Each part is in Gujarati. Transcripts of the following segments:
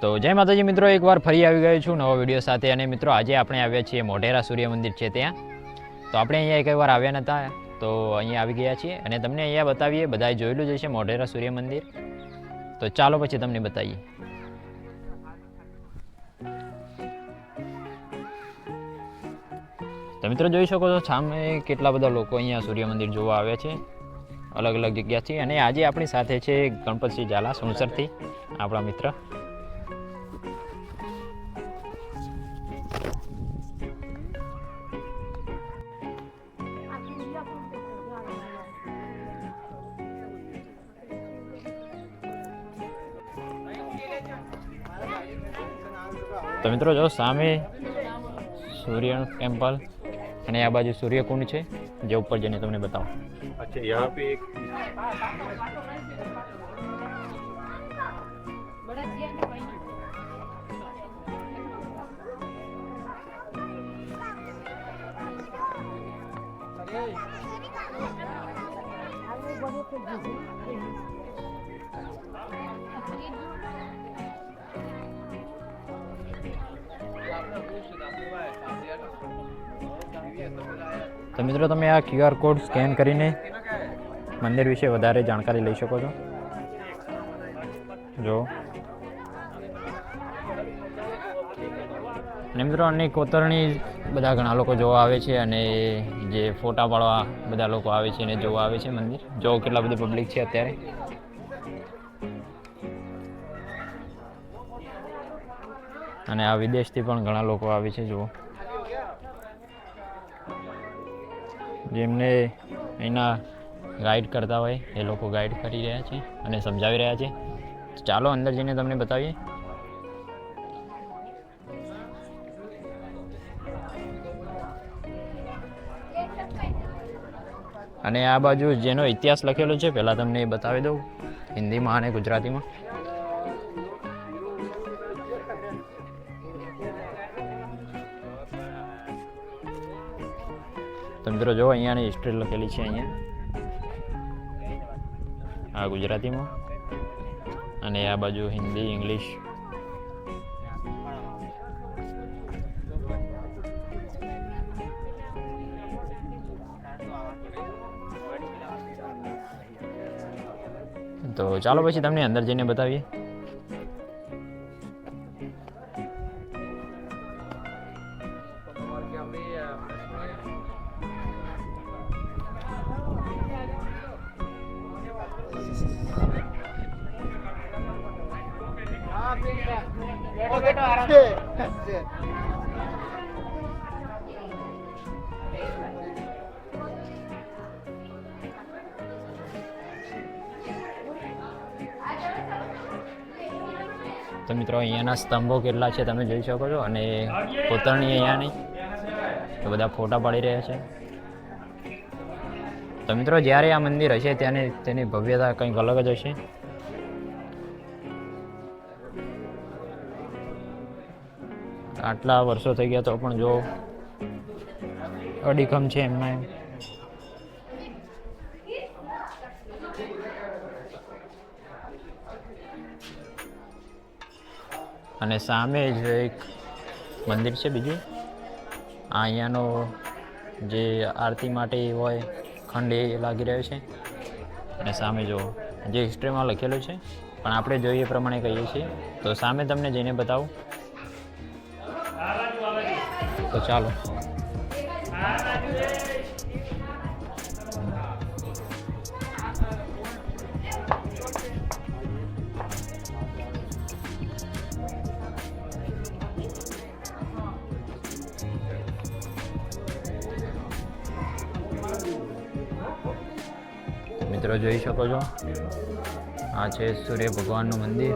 તો જય માતાજી મિત્રો, એકવાર ફરી આવી ગયો છું નવો વીડિયો સાથે. અને મિત્રો, આજે આપણે આવ્યા છીએ મોઢેરા સૂર્ય મંદિર છે ત્યાં. તો આપણે અહીંયા એક વાર આવ્યા નહોતા તો અહીંયા આવી ગયા છીએ. અને તમને અહીંયા બતાવીએ, બધાએ જોયેલું જ હશે મોઢેરા સૂર્ય મંદિર. તો ચાલો પછી તમને બતાવીએ. તો મિત્રો, જોઈ શકો છો, સામે કેટલા બધા લોકો અહીંયા સૂર્ય મંદિર જોવા આવ્યા છે. અલગ અલગ જગ્યાથી. અને આજે આપણી સાથે છે ગણપતસિંહ ઝાલા, સુણસરથી, આપણા મિત્ર. તો મિત્રો જો સામે સૂર્ય ટેમ્પલ અને આ બાજુ સૂર્યકુંડ છે, જે ઉપર જઈને તમને બતાવો. અચ્છા, યહાં પે એક તો મિત્રો, તમે આ ક્યુઆર કોડ સ્કેન કરીને મંદિર વિશે વધારે જાણકારી લઈ શકો છો. જો. અને મિત્રો, અનેક કોતરણી બધા ઘણા લોકો જોવા આવે છે અને જે ફોટા પાડવા બધા લોકો આવે છે અને જોવા આવે છે મંદિર. જો કેટલા બધી પબ્લિક છે અત્યારે. અને આ વિદેશથી પણ ઘણા લોકો આવે છે, જુઓ. જેમને એના ગાઈડ કરતા હોય, એ લોકો ગાઈડ કરી રહ્યા છે અને સમજાવી રહ્યા છે. ચાલો અંદર જઈને તમને બતાવીએ. અને આ બાજુ જેનો ઇતિહાસ લખેલો છે, પહેલાં તમને એ બતાવી દઉં. હિન્દીમાં અને ગુજરાતીમાં. તો મિત્રો જો, અહીંયાની હિસ્ટ્રી લખેલી છે અહીંયા. આ ગુજરાતીમાં. અને આ બાજુ હિન્દી, ઇંગ્લિશ. તો ચાલો પછી તમને અંદર જઈને બતાવીએ. તો મિત્રો, અહીંયાના સ્તંભો કેટલા છે તમે જોઈ શકો છો અને કોતરણી અહીંયાની તો બધા ફોટા પાડી રહ્યા છે. તો મિત્રો, જ્યારે આ મંદિર હશે ત્યારે તેની ભવ્યતા કંઈક અલગ જ હશે. આટલા વર્ષો થઈ ગયા તો પણ જો અડીખમ છે એમના એમ. અને સામે જ એક મંદિર છે બીજું. આ અહીંયાનો જે આરતી માટે હોય, ખંડ એ લાગી રહ્યો છે. અને સામે જો, જે હિસ્ટ્રીમાં લખેલું છે, પણ આપણે જોઈએ પ્રમાણે કહીએ છીએ. તો સામે તમને જઈને બતાવું. તો ચાલો. મિત્રો જોઈ શકો છો. આ છે સૂર્ય ભગવાનનું મંદિર.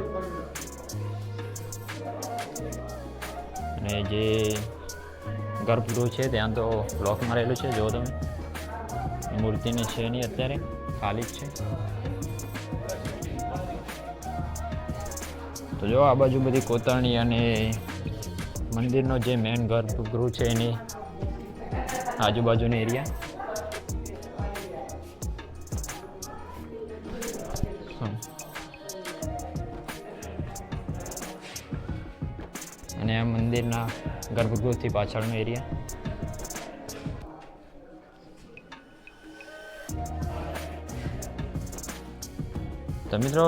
અને જે ગર્ભગૃહ છે ત્યાં તો લોક મારેલું છે જો તમે. મૂર્તિને છે નહીં અત્યારે ખાલી જ છે. તો જો આ બાજુ બધી કોતરણી અને મંદિરનો જે મેન ગર્ભગૃહ છે એની આજુબાજુનો એરિયા અને મંદિરના ગર્ભગૃહથી પાછળનો એરિયા. તો મિત્રો,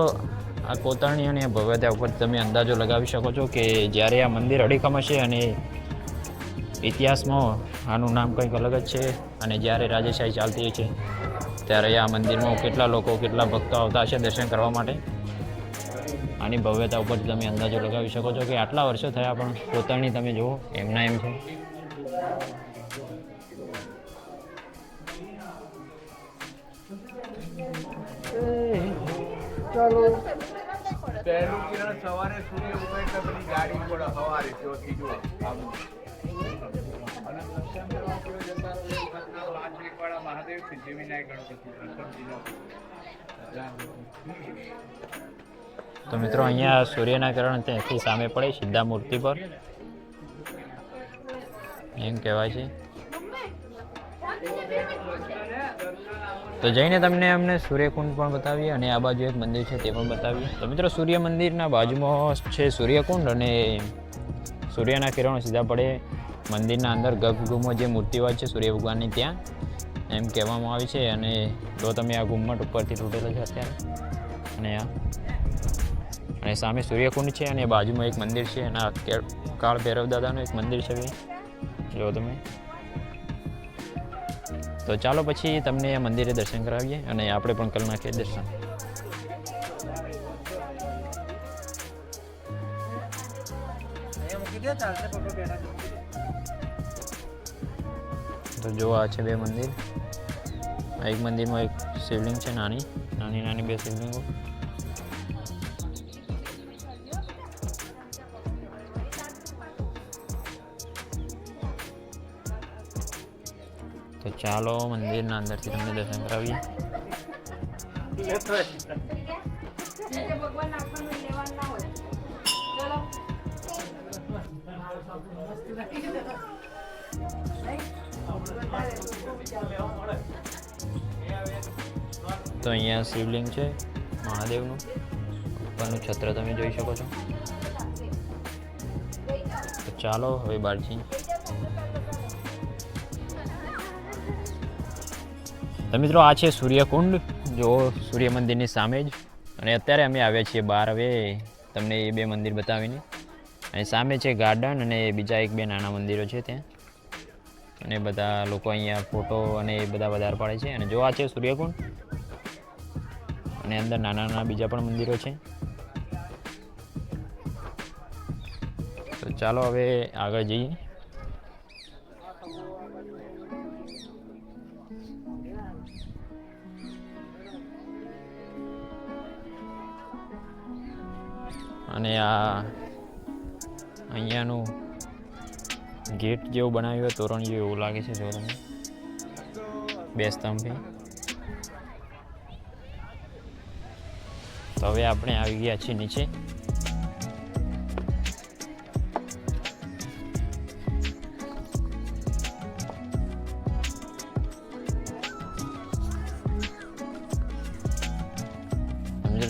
આ કોતરણી અને ભવ્યતા ઉપર તમે અંદાજો લગાવી શકો છો કે જ્યારે આ મંદિર અડીખમ હશે અને ઇતિહાસમાં આનું નામ કંઈક અલગ જ છે અને જ્યારે રાજેશાહી ચાલતી છે, ત્યારે આ મંદિરમાં કેટલા લોકો, કેટલા ભક્તો આવતા હશે દર્શન કરવા માટે? આની ભવ્યતા ઉપર તમે અંદાજો લગાવી શકો છો કે આટલા વર્ષો થયા પણ પોતાની તમે જુઓ એમના એમ છે પહેલું કિરણ સવારે ગણપતિ. તો મિત્રો, અહીંયા સૂર્યના કિરણ ત્યાંથી સામે પડે, સીધા મૂર્તિ પર. એમ કહેવાય છે. તો જઈને તમને અમને સૂર્યકુંડ પણ બતાવીએ અને આ બાજુ એક મંદિર છે તે પણ બતાવીએ. તો મિત્રો, સૂર્ય મંદિરના બાજુમાં છે સૂર્યકુંડ અને સૂર્યના કિરણો સીધા પડે મંદિરના અંદર. ગર્ભગૃહમાં જે મૂર્તિ હોય છે, સૂર્ય ભગવાનની ત્યાં, એમ કહેવામાં આવે છે. અને જો તમે આ ગુમ્મટ ઉપરથી તૂટેલો છે અત્યારે, અને આ અને સામે સૂર્યકુંડ છે અને બાજુમાં એક મંદિર છે અને કાળ ભૈરવ દાદાનું એક મંદિર છે ભાઈ. જો તમે. તો ચાલો પછી તમને આ મંદિરે દર્શન કરાવીએ અને આપણે પણ કરી નાખીએ દર્શન. તો જો આ છે બે મંદિર. એક મંદિરમાં એક શિવલિંગ છે નાની. નાની નાની બે શિવલિંગો. તો ચાલો, મંદિરના અંદરથી તમને દર્શન કરાવીએ. તો અહીંયા શિવલિંગ છે, મહાદેવનું. ઉપરનું છત્ર તમે જોઈ શકો છો. તો ચાલો, હવે બહાર તો મિત્રો આ છે સૂર્યકુંડ. જો સૂર્ય મંદિરની સામે જ. અને અત્યારે અમે આવ્યા છીએ બહાર હવે. તમને એ બે મંદિર બતાવીને. અને સામે છે ગાર્ડન અને બીજા એક બે નાના મંદિરો છે ત્યાં. અને બધા લોકો અહીંયા ફોટો અને એ બધા વધારે પાડે છે. અને જો આ છે સૂર્યકુંડ. અને અંદર નાના નાના બીજા પણ મંદિરો છે. તો ચાલો હવે આગળ જઈએ. અને આ અહીંયાનું ગેટ જેવું બનાવ્યું હોય, તોરણ જેવું એવું લાગે છે તમે બે સ્તંભે. તો હવે આપણે આવી ગયા છીએ નીચે.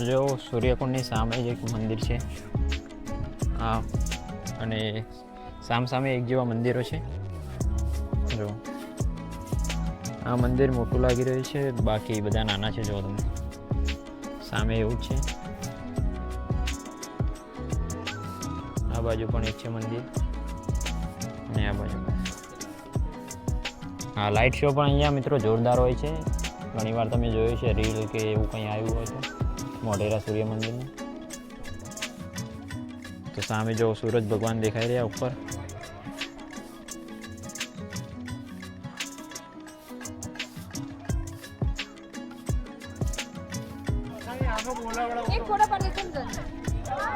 જો સૂર્યકુંડની સામે જ એક મંદિર છે. હા. અને સામ સામે એક જેવા મંદિરો છે. જો. આ મંદિર મોટું લાગી રહ્યું છે. બાકી બધા નાના છે, જો તમે સામે એવું છે. આ બાજુ પણ એક છે મંદિર. અને આ બાજુ હા, લાઇટ શો પણ અહીંયા મિત્રો જોરદાર હોય છે. ઘણીવાર તમે જોયું છે, રીલ કે એવું કંઈ આવ્યું હોય તો. મોઢેરા સૂર્ય મંદિરનું. તો સામે જો સૂરજ ભગવાન દેખાઈ રહ્યા ઉપર.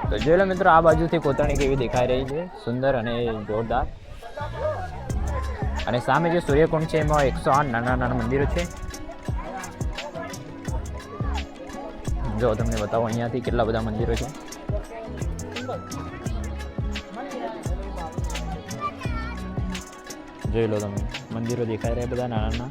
તો જોઈ લો મિત્રો આ બાજુથી કોતરણી કેવી દેખાઈ રહી છે. સુંદર અને જોરદાર. અને સામે જે સૂર્યકુંડ છે એમાં એકસો આઠ નાના નાના મંદિરો છે. જો તમને બતાવો અહીંયાથી કેટલા બધા મંદિરો છે. જોઈ લો તમે. મંદિરો દેખાઈ રહ્યા બધા નાના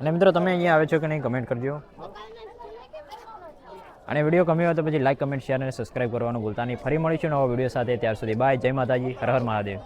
અને મિત્રો, તમે અહીંયા આવે છો કે નહીં કમેન્ટ કરજો. અને વીડિયો ગમ્યો હોય તો પછી લાઈક કમેન્ટ શેર અને સબસ્ક્રાઈબ કરવાનું ભૂલતા નહીં. ફરી મળીશું નવા વીડિયો સાથે. ત્યાર સુધી બાય જય માતાજી. હર હર મહાદેવ.